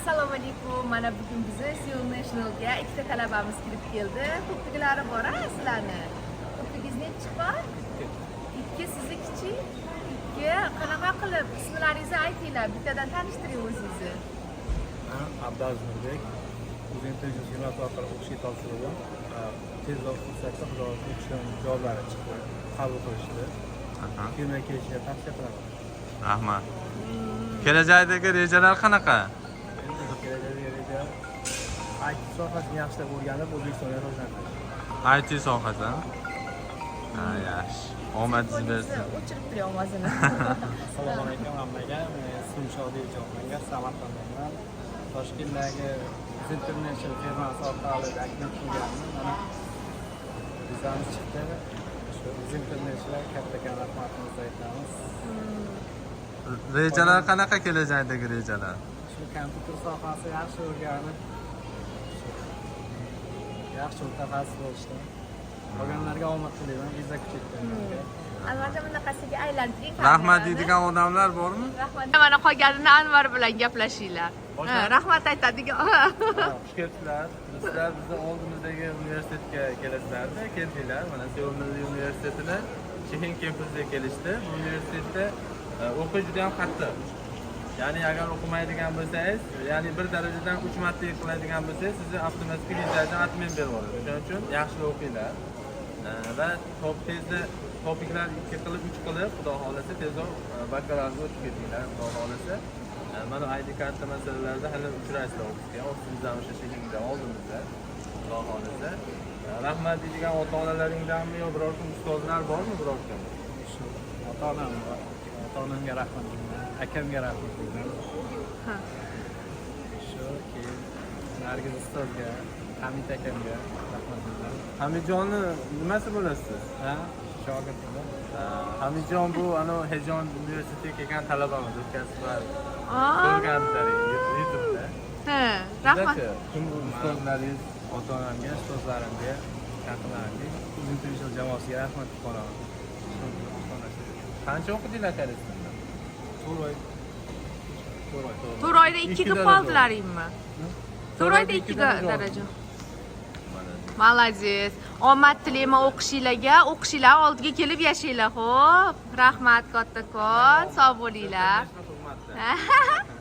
assalomu alaykum mana bugun bizni seoul nationalga ikkita talabamiz kirib keldi. Ko'pligilari bor a sizlarni. Ko'pligingiz nechi bor? İkki siznikichi ikki. Qanaqa qilib? İsmlaringizni aytinglar. Bittadan tanishtiring o'zingizni Men Abdulaziz Nurbek. O'zim Tejus xizmat orqali o'qishga topshirdim. Tezroq fursatda xudo o'qishdan javoblari chiqdi. Qabul qilishdi. Kelmay kelishiga tavsiya qilaman. rahmat. Kelajakdagi rejalar qanaqa IT sohasini yaxshilab o'rganib, O'zbekistonga rivojlantirish. it sohasi ha yaxshi omadingiz bersin o'chirib turing ovozini Assalomu alaykum hammaga. Men ismim Shodiyev Jahongir, Samarqanddan. Toshkentdagi International firmasi orqali aktiv qilganman. Mana vizamiz chiqdi. Shu International katta rahmatimizni aytamiz. rejalar qanaqa kelajakdagi rejalar Shu kompyuter sohasi yaxshi o'rganib, yaxshi mutaxassis bo'lishdi. Qolganlarga omad tilayman, viza kuchaytirganlarga. albatta bunaqasiga aylantiring rahmat deydigan odamlar bormi rahmat. Mana qolganini anvar bilan gaplashinglar rahmat aytadigan xush kelibsizlar sizlar bizni oldimizdagi universitetga kelasizlarda keldinglar mana seul milliy universitetini shehin kempusga kelishdi bu universitetda e, o'qish juda ham qattiq ya'ni agar o'qimaydigan bo'lsangiz ya'ni bir darajadan uch marta yiqiladigan bo'lsangiz sizni avtomatik vizadan atmen berib yuboradi shuning uchun yaxshi o'qinglar E, va tezda topiklar ikki qilib uch qilib xudo xohlasa tezroq e, bakalavriatga o'tib ketinglar xudo xohlasa mana id karta masalalarida hali uchraysizlar o'qishga o'zimizdan o'sha shekilda oldimizda xudo xohlasa E, rahmat deydigan ota onalaringdanmi yo biror kim ustozlar bormi biror kim Shu ota-onam bor. Ota-onamga rahmat deyman, akamga rahmat deyman. Ha. Shu keyin Nargiz ustozga, Hamid akamga rahmat deyman. hamidjonni nimasi bo'lasiz Ha, shogirdman. hamidjon bu anavi hejon universitetiga kelgan talabamiz o'tkaziblar Aa, ko'rganlaring youtubeda ha, rahmat ustozlaringiz ota onamga ustozlarimga, yaqinlarimga, Uzuntirishal jamoasiga rahmat qolaman. Kança okudular arasında. Turay. Turay. Toray'da iki İki derece. kapaldılar mı? Toray'da iki derece. Malaziz. Omad tilayman o'qishinglarga, o'qishinglar oldiga kelib yashanglar, xo'p? Rahmat kattakon, sog' bo'linglar. Hurmatda.